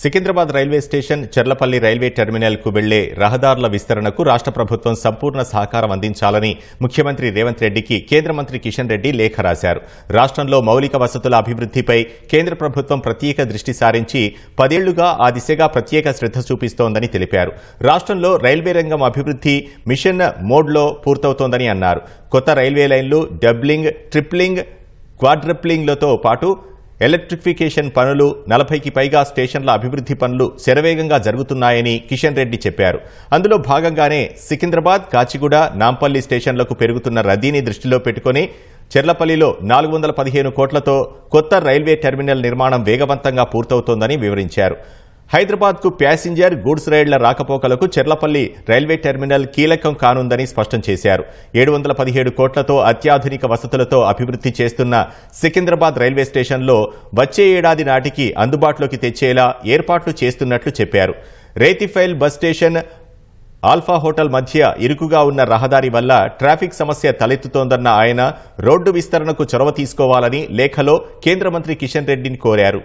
Secunderabad railway station Cherlapalli railway టెర్మినల్కు వెళ్ళే రహదారుల విస్తరణకు రాష్ట్ర ప్రభుత్వం సంపూర్ణ సహకారం అందించాలని ముఖ్యమంత్రి రేవంత్ రెడ్డికి కేంద్ర మంత్రి కిషన్ రెడ్డి లేఖ రాశారు. రాష్ట్రంలో మౌలిక వసతుల అభివృద్ధిపై కేంద్ర ప్రభుత్వం ప్రత్యేక దృష్టి సారించి పదేళ్ళుగా ఆ దిశగా ప్రత్యేక శ్రద్ధ చూపిస్తోందని తెలిపారు. రాష్ట్రంలో రైల్వే రంగం అభివృద్ధి మిషన్ మోడ్లో పూర్తవుతోందని అన్నారు. కొత్త రైల్వే లైన్లు డబ్లింగ్ ట్రిప్లింగ్ క్వాడ్రప్లింగ్లతో పాటు ఎలక్ట్రిఫికేషన్ పనులు నలభైకి పైగా స్టేషన్ల అభివృద్ధి పనులు శరవేగంగా జరుగుతున్నాయని కిషన్ రెడ్డి చెప్పారు. అందులో భాగంగానే సికింద్రాబాద్ కాచిగూడ నాంపల్లి స్టేషన్లకు పెరుగుతున్న రద్దీని దృష్టిలో పెట్టుకుని చెర్లపల్లిలో నాలుగు వందల పదిహేను కోట్లతో కొత్త రైల్వే టెర్మినల్ నిర్మాణం వేగవంతంగా పూర్తవుతోందని వివరించారు. హైదరాబాద్కు ప్యాసింజర్ గూడ్స్ రైళ్ళ రాకపోకలకు చెర్లపల్లి రైల్వే టెర్మినల్ కీలకం కానుందని స్పష్టం చేశారు. ఏడు వందల పదిహేడు కోట్లతో అత్యాధునిక వసతులతో అభివృద్ధి చేస్తున్న సికింద్రాబాద్ రైల్వే స్టేషన్లో వచ్చే ఏడాది నాటికి అందుబాటులోకి తెచ్చేలా ఏర్పాట్లు చేస్తున్నట్లు చెప్పారు. Rethifile bus station Alpha Hotel మధ్య ఇరుకుగా ఉన్న రహదారి వల్ల ట్రాఫిక్ సమస్య తలెత్తుతోందన్న ఆయన రోడ్డు విస్తరణకు చొరవ తీసుకోవాలని లేఖలో కేంద్ర మంత్రి కిషన్ రెడ్డిని కోరారు.